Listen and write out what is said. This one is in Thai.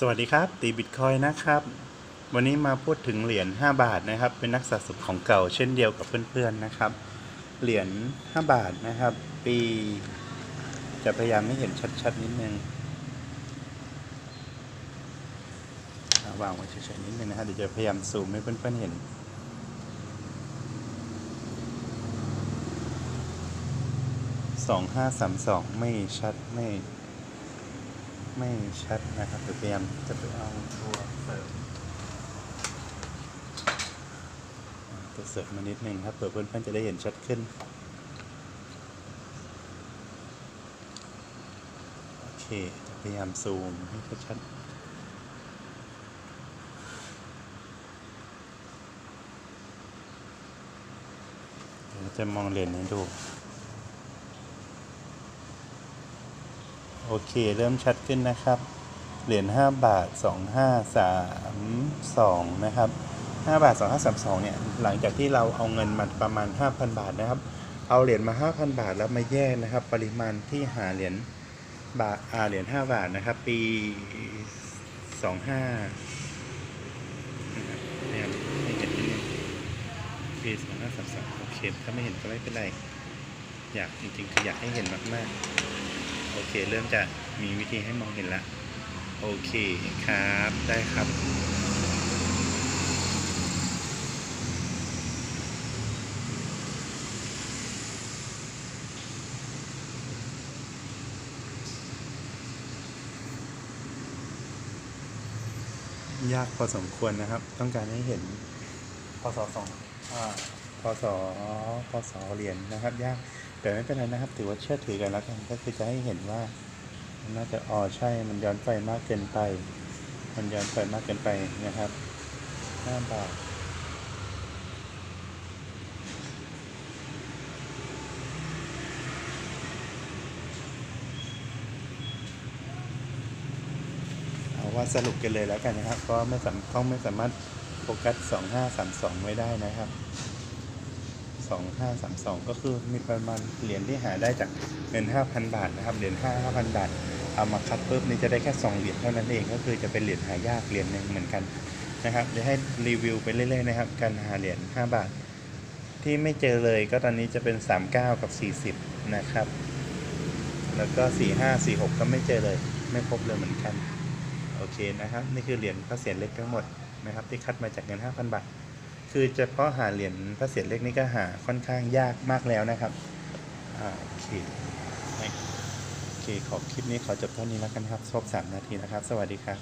สวัสดีครับตีบิตคอยนะครับ วันนี้มาพูดถึงเหรียญ5บาทนะครับ เป็นนักสะสมของเก่าเช่นเดียวกับเพื่อนๆนะครับ เหรียญ5บาทนะครับ ปี จะพยายามให้เห็นชัดๆนิดนึงอ่าวางไว้เฉยๆนิดนึงนะครับเดี๋ยวจะพยายามซูมให้เพื่อนๆเห็นสองห้าสามสองไม่ชัดไม่ ไม่ชัดนะครับเดี๋ยวพยายามจะไปเอาตัวเสริมตัวเสริมมานิดนึงครับเผื่อเพื่อนๆจะได้เห็นชัดขึ้นโอเคจะพยายามซูมให้ชัดๆเดี๋ยวจะมองเหรียญให้ดู โอเค เริ่มชัดขึ้นนะครับ เหรียญ5บาท 2532 นะครับ 5 บาท 2532 เนี่ย หลังจากที่เราเอาเงินมาประมาณ 5,000 บาทนะครับ เอาเหรียญมา 5,000 บาทแล้วมาแยกนะครับ ปริมาณที่หาเหรียญบาทอาเหรียญ5บาทนะครับ ปี 25นะครับเนี่ยให้เห็นนิดนึงปี 2532โอเค ถ้าไม่เห็นก็ไม่เป็นไร อยากจริงๆคืออยากให้เห็นมากๆ โอเค เริ่มจะมีวิธีให้มองเห็นละโอเคครับได้ครับ ยากพอสมควรนะครับ ต้องการให้เห็นพศสองอ่าพศพศเหรียญนะครับ ยาก แต่ไม่เป็นไรนะครับ ถือว่าเชื่อถือกันแล้วกันก็คือจะให้เห็นว่ามันน่าจะอ๋อใช่มันย้อนไฟมากเกินไป มันย้อนไฟมากเกินไปนะครับห้าบาทเอาว่าสรุปกันเลยแล้วกันนะครับ ก็ไม่สามต้องไม่สามารถโฟกัสสองห้าสามสองไว้ได้นะครับ สองห้าสามสองก็คือมีประมาณเหรียญที่หาได้จากเงินห้าพันบาทนะครับ เหรียญห้าห้าพันบาท เอามาคัดปุ๊บนี่จะได้แค่สองเหรียญเท่านั้นเอง ก็คือจะเป็นเหรียญหายากเหรียญหนึ่งเหมือนกันนะครับเดี๋ยวให้รีวิวไปเรื่อยๆนะครับ การหาเหรียญห้าบาท ที่ไม่เจอเลยก็ตอนนี้จะเป็นสามเก้ากับสี่สิบนะครับ แล้วก็สี่ห้าสี่หกก็ไม่เจอเลย ไม่พบเลยเหมือนกัน โอเคนะครับ นี่คือเหรียญพระเศียรเล็กทั้งหมดนะครับที่คัดมาจากเงินห้าพันบาท คือจะเพาะหาเหรียญพระเศียรเล็กนี่ก็หาค่อนข้างยากมากแล้วนะครับโอเคโอเคขอบคลิปนี้ขอจบเท่านี้แล้วกันครับครบสามนาทีนะครับ สวัสดีครับ